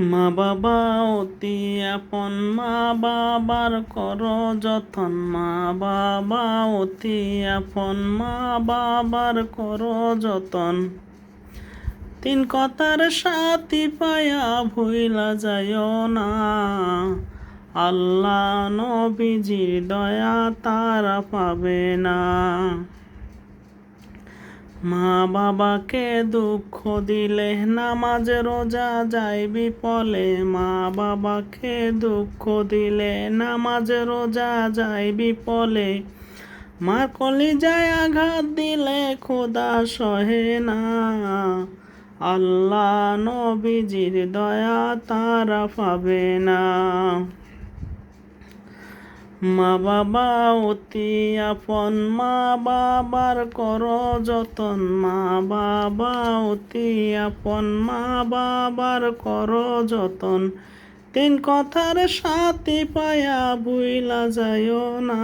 মা বাবা অতি আপন মা বাবার কর যতন। মা বাবা অতি আপন মা বাবার কর যতন। তিন কথার সাথী পায়া ভুইলা যায় না। আল্লাহ নবীজির দয়া তারা পাবে না। মা বাবাকে দুঃখ দিলে নামাজ রোজা যায় বিপলে মা বাবাকে দুঃখ দিলে নামাজ রোজা যায় বিপলে মা কলি যায় আঘাত দিলে খোদা সহে না। আল্লাহ নবীজির দয়া তারা পাবে না। মা বাবা, অতি আপন মা বাবার কর যতন। মা বাবা, অতি আপন মা বাবার কর যতন। তিন কথার সাথে পায়া বুইলা যায় না।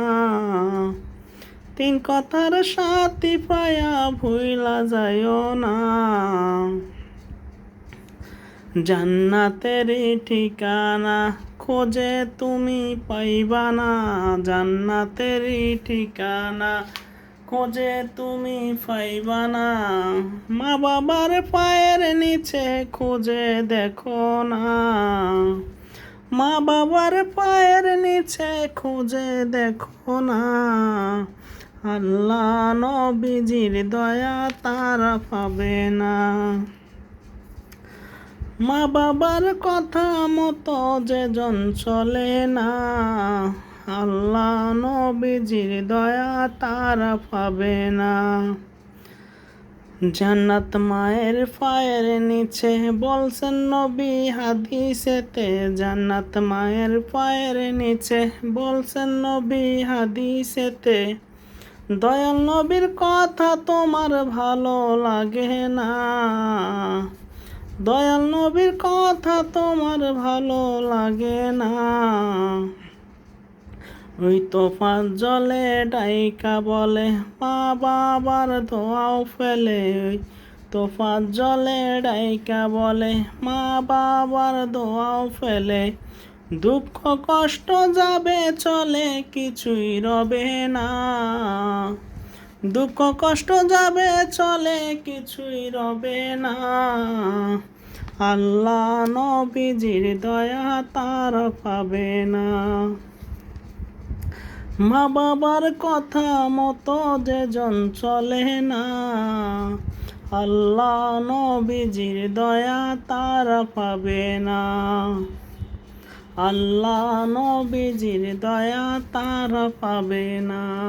তিন কথার সাথে পায়া ভুইলা যায় না। জান্নাতের ঠিকানা খোঁজে তুমি পাইবা না। জান্নাতের ঠিকানা খোঁজে তুমি পাইবা না। মা বাবার পায়ের নিচে খোঁজে দেখো না। মা বাবার পায়ের নিচে খোঁজে দেখো না। আল্লাহ নবীজির দয়া তারা পাবে না। মা বাবার কথা মতো যেজন চলে না। আল্লাহ নবীজির দয়া তারা পাবে না। জান্নাত মায়ের পায়ের নিচে বলছেন নবী হাদিসেতে, জান্নাত মায়ের পায়ের নিচে বলছেন নবী হাদিসেতে, দয়াল নবীর কথা তোমার ভালো লাগে না। দয়াল নবীর কথা তোমার ভালো লাগে না। ওই তোফার জলে ডাইকা বলে, মা বাবার ধোয়াও ফেলে। ওই তোফার জলে ডাইকা বলে, মা বাবার ধোয়াও ফেলে। দুঃখ কষ্ট যাবে চলে, কিছুই রবে না। দুঃখ কষ্ট যাবে, চলে কিছুই রবে না। আল্লাহ নবীজির দয়া তার পাবে না। মা বাবার কথা মতো যেজন চলে না। আল্লাহ নবীজির দয়া তার পাবে না। আল্লাহ নবীজির দয়া তার পাবে না।